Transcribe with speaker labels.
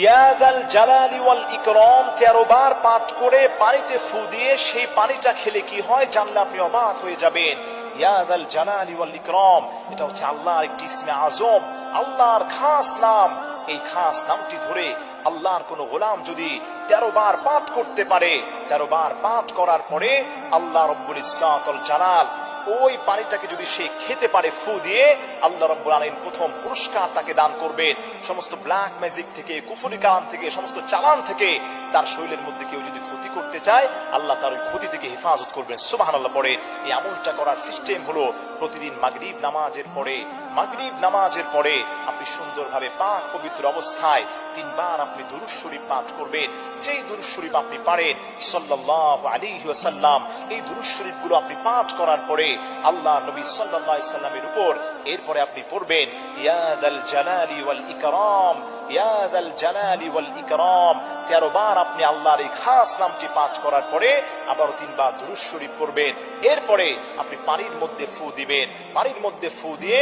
Speaker 1: ইয়াদাল জালালি ওয়াল ইকরাম, তেরো বার পাঠ করে পানিতে ফু দিয়ে সেই পানিটা খেলে কি হয়? জানলে আপনি অবাক হয়ে যাবেন। ইয়াদাল জালালি ওয়াল ইকরাম, এটা হচ্ছে আল্লাহর একটি ইসমে আজম, আল্লাহর খাস নাম। এই খাস নামটি ধরে আল্লাহর কোন গোলাম যদি তেরো বার পাঠ করতে পারে, তেরো বার পাঠ করার পরে আল্লাহ রব্বুল ইসাতল জালাল ওই পানিটাকে যদি সে খেতে পারে, ফু দিয়ে, আল্লাহ রব্বুল আলমিন প্রথম পুরস্কার তাকে দান করবে সমস্ত ব্ল্যাক ম্যাজিক থেকে, কুফুরি কালাম থেকে, সমস্ত চালান থেকে তার শরীরের মধ্যে কেউ যদি ক্ষতি করতে চায়, আল্লাহ তার ওই ক্ষতি থেকে হেফাজত করবেন। সুবাহান আল্লাহ পরে এই আমলটা করার সিস্টেম হলো প্রতিদিন মাগরিব নামাজের পরে। মাগরিব নামাজের পরে আপনি সুন্দরভাবে পাক পবিত্র অবস্থায় তিনবার আপনি দুরুদ শরীফ পাঠ করবেন। যেই দুরুদ শরীফ আপনি পারেন, সাল্লাল্লাহু আলাইহি ওয়াসাল্লাম, এই দুরুদ শরীফগুলো আপনি পাঠ করার পরে আল্লাহ নবী সাল্লাল্লাহু সাল্লামের উপর এরপরে আপনি পড়বেন ইয়াদাল জালালি ওয়াল ইকরাম ইয়াদাল জালালি ওয়াল ইকরাম। তেরো বার আপনি আল্লাহর এই খাস নামটি পাঠ করার পরে আবার তিনবার দুরুশ্বরী শরীফ পড়বেন। এরপরে আপনি পানির মধ্যে ফু দিবেন। পানির মধ্যে ফু দিয়ে